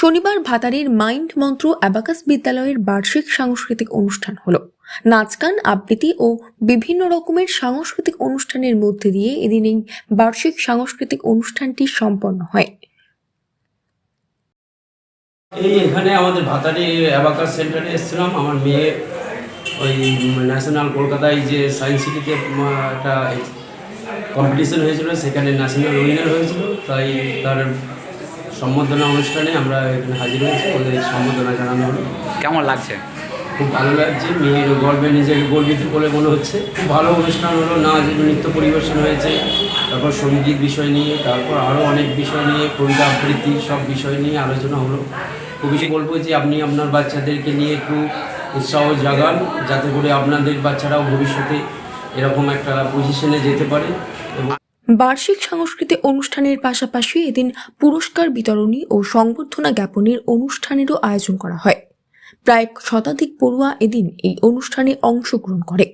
শনিবার ভাতারের মাইন্ড মন্ত্র অ্যাবাকাস বিদ্যালয়ের বার্ষিক সাংস্কৃতিক অনুষ্ঠান হলো। নাচ, গান, আবৃত্তি ও বিভিন্ন রকমের সাংস্কৃতিক অনুষ্ঠানের মধ্যে দিয়ে এদিন এই বার্ষিক সাংস্কৃতিক অনুষ্ঠানটি সম্পন্ন হয়। এই এখানে আমাদের ভাতারি অ্যাবাকাস সেন্টারে এসেছিলাম। আমার মেয়ে ওই ন্যাশনাল কলকাতায় যে সায়েন্স সিটিতে একটা কম্পিটিশন হয়েছিল, সেখানে ন্যাশনাল উইনার হয়েছিল। তাই তার সম্বর্ধনা অনুষ্ঠানে আমরা এখানে হাজির হয়েছি। ওদের সম্বর্ধনা জানানো হলো। কেমন লাগছে? খুব ভালো লাগছে। মেয়ের গর্বে নিজেকে গর্বিত বলে মনে হচ্ছে। খুব ভালো অনুষ্ঠান হলো। নাচ নৃত্য পরিবেশন হয়েছে। তারপর সংগীত বিষয় নিয়ে তারপর আরও অনেক বিষয় নিয়ে কবিতা আবৃত্তি সব বিষয় নিয়ে আলোচনা হলো। খুবই বলব যে আপনি আপনার বাচ্চাদেরকে নিয়ে একটু উৎসাহ জাগান। যাতে করে আপনাদের বাচ্চারাও ভবিষ্যতে এরকম একটা পজিশনে যেতে পারে। এবং বার্ষিক সাংস্কৃতিক অনুষ্ঠানের পাশাপাশি এদিন পুরস্কার বিতরণী ও সংবর্ধনা জ্ঞাপনের অনুষ্ঠানেরও আয়োজন করা হয়। প্রায় শতাধিক পড়ুয়া এদিন এই অনুষ্ঠানে অংশগ্রহণ করে।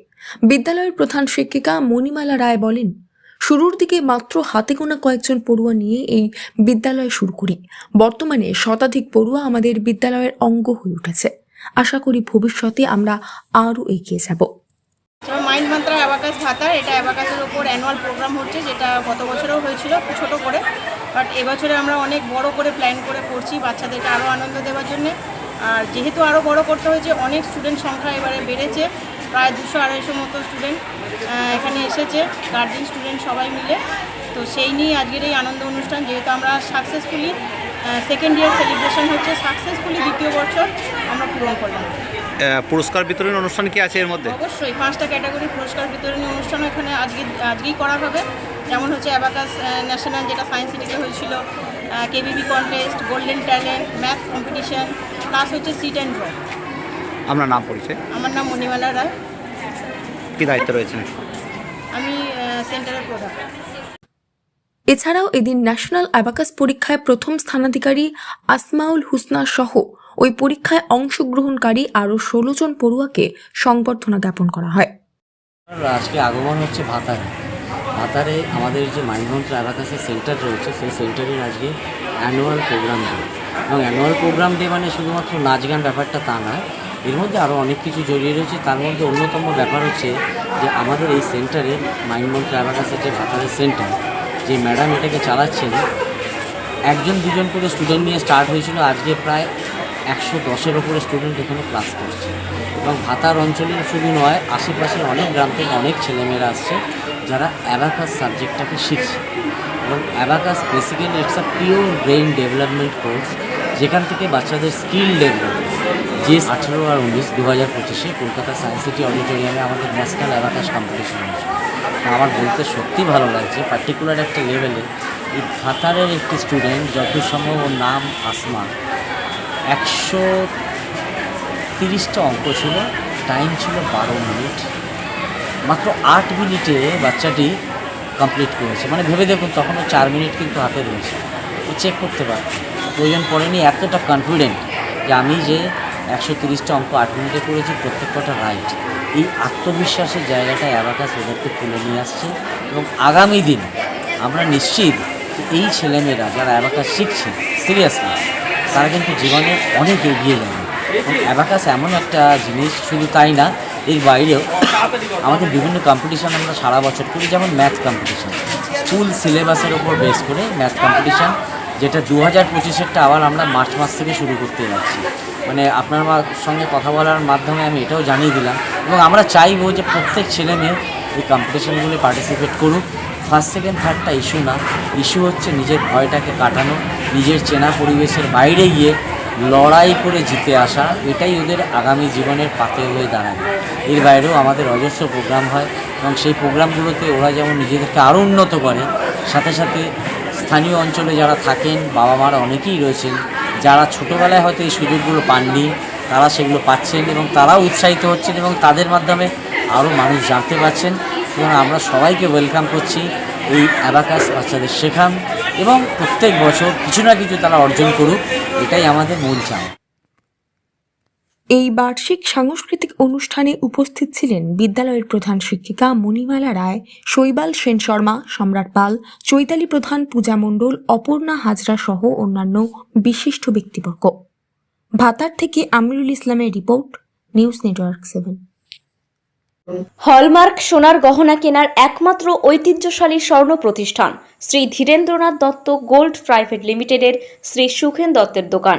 বিদ্যালয়ের প্রধান শিক্ষিকা মণিমালা রায় বলেন, শুরুর দিকে মাত্র হাতে গোনা কয়েকজন পড়ুয়া নিয়ে এই বিদ্যালয় শুরু করি। বর্তমানে শতাধিক পড়ুয়া আমাদের বিদ্যালয়ের অঙ্গ হয়ে উঠেছে। আশা করি ভবিষ্যতে আমরা আরও এগিয়ে যাব। মাইন্ড মান্ত্রা অ্যাবাকাস ভাতার, এটা অ্যাবাকাসের ওপর অ্যানুয়াল প্রোগ্রাম হচ্ছে, যেটা গত বছরেও হয়েছিল, ছোটো করে। বাট এবছরে আমরা অনেক বড় করে প্ল্যান করে করছি বাচ্চাদেরকে আরও আনন্দ দেওয়ার জন্যে। আর যেহেতু আরও বড় করতে হয়েছে, অনেক স্টুডেন্ট সংখ্যা এবারে বেড়েছে, প্রায় দুশো আড়াইশো মতো স্টুডেন্ট এখানে এসেছে গার্জেন স্টুডেন্ট সবাই মিলে। তো সেই নিয়েই আজকের এই আনন্দ অনুষ্ঠান, যেহেতু আমরা সাকসেসফুলি সেকেন্ড ইয়ার সেলিব্রেশন হচ্ছে সাকসেসফুলি দ্বিতীয় বছর আমরা পূরণ করলাম। পুরস্কার বিতরণ অনুষ্ঠান কি আছে এর মধ্যে? অবশ্যই পাঁচটা ক্যাটাগরি পুরস্কার বিতরণী অনুষ্ঠান এখানে আজকে আজকেই করা হবে। যেমন হচ্ছে অ্যাবাকাস ন্যাশনাল যেটা সায়েন্স সিটিতে হয়েছিল KBB contest golden talent math competition plus হচ্ছে সিট অ্যান্ড ড্র আপনার নাম পরিচয়? আমার নাম মণিমালা রায়। কি দায়িত্ব রয়েছেন? আমি সেন্টারের প্রধান। এছাড়াও এদিন ন্যাশনাল অ্যাবাকাস পরীক্ষায় প্রথম স্থানাধিকারী আসমাউল হুসনা সহ ওই পরীক্ষায় অংশগ্রহণকারী আরও ষোলো জন পড়ুয়াকে সংবর্ধনা জ্ঞাপন করা হয়। আজকে আগমন হচ্ছে ভাতারে। ভাতারে আমাদের যে মাইনমন্ত্র অ্যাবাকাসের সেন্টার রয়েছে, সেই সেন্টারের আজকে অ্যানুয়াল প্রোগ্রাম ডে। এবং অ্যানুয়াল প্রোগ্রাম ডে মানে শুধুমাত্র নাচ গান ব্যাপারটা তা নয়, এর মধ্যে আরও অনেক কিছু জড়িয়ে রয়েছে। তার মধ্যে অন্যতম ব্যাপার হচ্ছে যে আমাদের এই সেন্টারে মাইনমন্ত্র অ্যাবাকাসের যে ভাতারের সেন্টার যে ম্যাডাম এটাকে চালাচ্ছেন, একজন দুজন করে স্টুডেন্ট নিয়ে স্টার্ট হয়েছিল, আজকে প্রায় একশো দশের ওপরে স্টুডেন্ট এখানে ক্লাস করছে। এবং ভাতার অঞ্চলের শুধু নয়, আশেপাশের অনেক গ্রাম থেকে অনেক ছেলেমেয়েরা আসছে, যারা অ্যাবাকাস সাবজেক্টটাকে শিখছে। এবং abacus basically it's a pure brain development course যেখান থেকে বাচ্চাদের স্কিল ডেভেলপ যে আঠেরো আর উনিশ দু হাজার পঁচিশে কলকাতা সায়েন্স সিটি অডিটোরিয়ামে আমাদের ন্যাশনাল অ্যাবাকাস কম্পিটিশন হয়েছে আমার বলতে সত্যি ভালো লাগছে। পার্টিকুলার একটা লেভেলে এই ভাতারের একটি স্টুডেন্ট যত সম্ভব ওর নাম আসমা। একশো তিরিশটা অঙ্ক ছিল টাইম ছিল বারো মিনিট মাত্র আট মিনিটে বাচ্চাটি কমপ্লিট করেছে। মানে ভেবে দেখুন, তখনও চার মিনিট কিন্তু হাতে রয়েছে। চেক করতে পারত প্রয়োজন পড়েনি এতটা কনফিডেন্ট যে আমি যে একশো তিরিশটা অঙ্ক আট মিনিটে করেছি প্রত্যেকটা রাইট এই আত্মবিশ্বাসের জায়গাটা অ্যাবাকাস ওদেরকে তুলে নিয়ে আসছে এবং আগামী দিন আমরা নিশ্চিত এই ছেলেমেয়েরা যারা অ্যাবাকাস শিখছে সিরিয়াসলি তারা কিন্তু জীবনে অনেক এগিয়ে যাবে। অ্যাবাকাস এমন একটা জিনিস, শুধু তাই না, এর বাইরেও আমাদের বিভিন্ন কম্পিটিশান আমরা সারা বছর করি, যেমন ম্যাথ কম্পিটিশান স্কুল সিলেবাসের ওপর বেস করে ম্যাথ কম্পিটিশান যেটা দু হাজার পঁচিশেরটা আবার আমরা মার্চ মাস থেকে শুরু করতে যাচ্ছি। মানে আপনার সঙ্গে কথা বলার মাধ্যমে আমি এটাও জানিয়ে দিলাম। এবং আমরা চাইব যে প্রত্যেক ছেলে মেয়ে এই কম্পিটিশানগুলি পার্টিসিপেট করুক। ফার্স্ট সেকেন্ড থার্ডটা ইস্যু না। ইস্যু হচ্ছে নিজের ভয়টাকে কাটানো, নিজের চেনা পরিবেশের বাইরে গিয়ে লড়াই করে জিতে আসা, এটাই ওদের আগামী জীবনের পাতে হয়ে দাঁড়াবে। এর বাইরেও আমাদের অজস্র প্রোগ্রাম হয় এবং সেই প্রোগ্রামগুলোতে ওরা যেমন নিজেদেরকে আরও উন্নত করে, সাথে সাথে স্থানীয় অঞ্চলে যারা থাকেন বাবা মারা অনেকেই রয়েছেন। যারা ছোটোবেলায় হয়তো এই সুযোগগুলো পাননি, তারা সেগুলো পাচ্ছেন এবং তারাও উৎসাহিত হচ্ছেন এবং তাদের মাধ্যমে আরও মানুষ জানতে পারছেন। এবং আমরা সবাইকে ওয়েলকাম করছি এই অ্যাবাকাস বাচ্চাদের শেখান এবং প্রত্যেক বছর কিছু না কিছু তারা অর্জন করুক, এটাই আমাদের মূল চায় এই বার্ষিক সাংস্কৃতিক অনুষ্ঠানে উপস্থিত ছিলেন বিদ্যালয়ের প্রধান শিক্ষিকা মণিমালা রায়, শৈবাল সেন শর্মা, সম্রাট পাল, চৈতালি প্রধান পূজা মণ্ডল, অপর্ণা হাজরা সহ অন্যান্য বিশিষ্ট ব্যক্তিবর্গ। ভাতার থেকে আমিরুল ইসলামের report, news network seven. Hallmark সোনার গহনা কেনার একমাত্র ঐতিহ্যশালী স্বর্ণ প্রতিষ্ঠান শ্রী ধীরেন্দ্রনাথ দত্ত গোল্ড প্রাইভেট লিমিটেডের শ্রী সুখেন দত্তের দোকান।